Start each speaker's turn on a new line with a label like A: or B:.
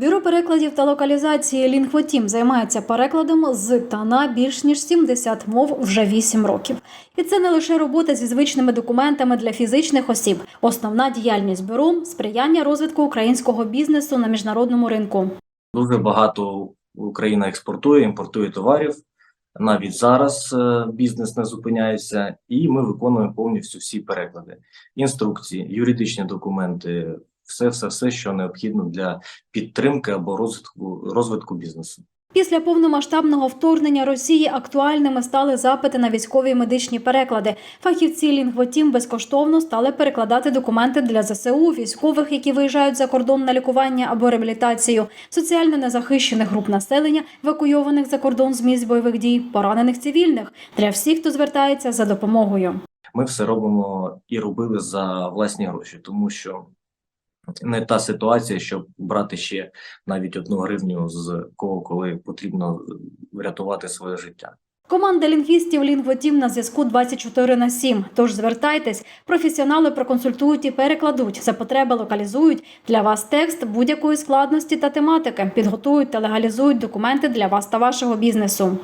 A: Бюро перекладів та локалізації Лінгвотім займається перекладом з та на більш ніж 70 мов вже 8 років. І це не лише робота зі звичними документами для фізичних осіб. Основна діяльність бюро сприяння розвитку українського бізнесу на міжнародному ринку.
B: Дуже багато Україна експортує, імпортує товарів. Навіть зараз е, бізнес не зупиняється, і ми виконуємо повністю всі переклади, інструкції, юридичні документи, все, все, все, що необхідно для підтримки або розвитку розвитку бізнесу.
A: Після повномасштабного вторгнення Росії актуальними стали запити на військові медичні переклади. Фахівці Лінгвотім безкоштовно стали перекладати документи для ЗСУ, військових, які виїжджають за кордон на лікування або реабілітацію, соціально незахищених груп населення, евакуйованих за кордон з місць бойових дій, поранених цивільних для всіх, хто звертається за допомогою.
B: Ми все робимо і робили за власні гроші, тому що не та ситуація, щоб брати ще навіть одну гривню з кого, коли потрібно врятувати своє життя.
A: Команда лінгвістів Лінгвотім на зв'язку 24 на 7. Тож звертайтесь, професіонали проконсультують і перекладуть. За потреби локалізують для вас текст будь-якої складності та тематики. Підготують та легалізують документи для вас та вашого бізнесу.